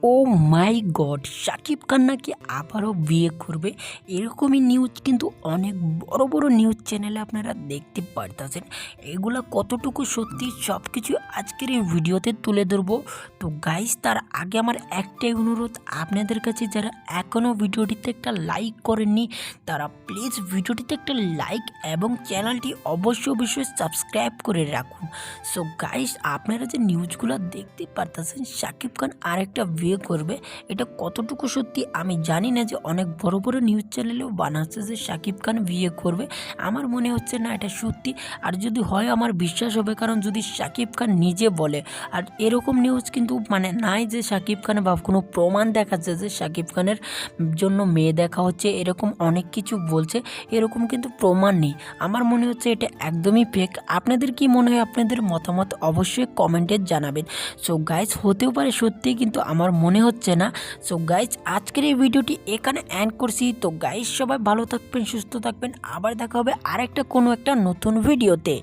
ও মাই god Shakib Khan নাকি আবারও বিয়ে করবে? এরকমই নিউজ কিন্তু অনেক বড় বড় নিউজ চ্যানেলে আপনারা দেখতে পারতেছেন। এগুলো কতটুকু সত্যি সব কিছু আজকের এই ভিডিওতে তুলে ধরবো। তো গাইস তার আগে আমার একটাই অনুরোধ, আপনাদের কাছে যারা এখনও ভিডিওটিতে একটা লাইক করেননি, তারা প্লিজ ভিডিওটিতে একটা লাইক এবং চ্যানেলটি অবশ্যই অবশ্যই সাবস্ক্রাইব করে রাখুন। সো গাইস আপনারা যে নিউজগুলো দেখতে পারতেছেন শাকিব খান আরেকটা বিয়ে করবে, এটা কতটুকু সত্যি আমি জানি না যে অনেক বড় বড় নিউজ চ্যানেলেও বানাচ্ছে যে শাকিব খান বিয়ে করবে। আমার মনে হচ্ছে না এটা সত্যি। আর যদি হয় আমার বিশ্বাস হবে, কারণ যদি শাকিব খান নিজে বলে, আর এরকম নিউজ কিন্তু মানে নাই যে শাকিব খান বা কোনো প্রমাণ দেখাচ্ছে যে শাকিব খানের জন্য মেয়ে দেখা হচ্ছে, এরকম অনেক কিছু বলছে, এরকম কিন্তু প্রমাণ নেই। আমার মনে হচ্ছে এটা একদমই ফেক আপনাদের কি মনে হয়? আপনাদের মতামত অবশ্যই কমেন্টে জানাবেন। সো গাইজ হতেও পারে সত্যি, কিন্তু আমার মনে হচ্ছে না। সো গাইজ আজকের এই ভিডিওটি এখানে অ্যান্ড করছি। তো গাইজ সবাই ভালো থাকবেন, সুস্থ থাকবেন। আবার দেখা হবে আরেকটা কোনো একটা নতুন ভিডিওতে।